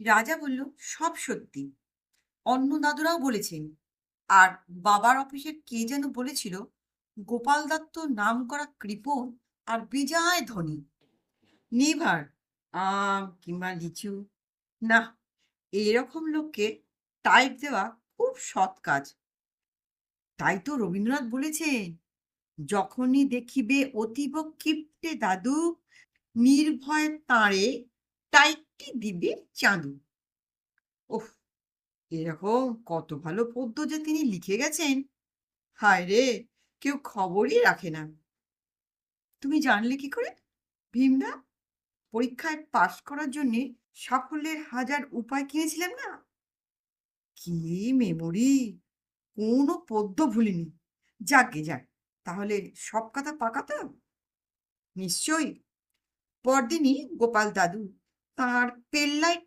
রাজা বলল, সব সত্যি। অন্য দাদুরাও বলেছেন। আর বাবার অফিসের কে যেন বলেছিল, গোপাল দত্ত নাম করা কৃপণ আর বিজয় ধনী। নিভার, আম কিংবা লিচু। না, এরকম লোককে টাইপ দেওয়া খুব সৎ কাজ। তাই তো রবীন্দ্রনাথ বলেছেন, যখনই দেখিবে অতীব ক্ষিপ্তে দাদু, নির্ভয় তাঁরে টাইপটি দিবে চাঁদু ওহ এরকম কত ভালো পদ্য যে তিনি লিখে গেছেন। হায় রে, কেউ খবরই রাখে না। তুমি জানলে কি করে? ভীমদা, পরীক্ষায় পাশ করার জন্যে সাফল্যের হাজার উপায় কিনেছিলাম না? কি মেমোরি! কোনো পদ্য ভুলিনি। যাকে যাক, তাহলে সব কথা পাকা তো নিশ্চয়ই। পরদিনই গোপাল দাদু তাঁর পেল্লায়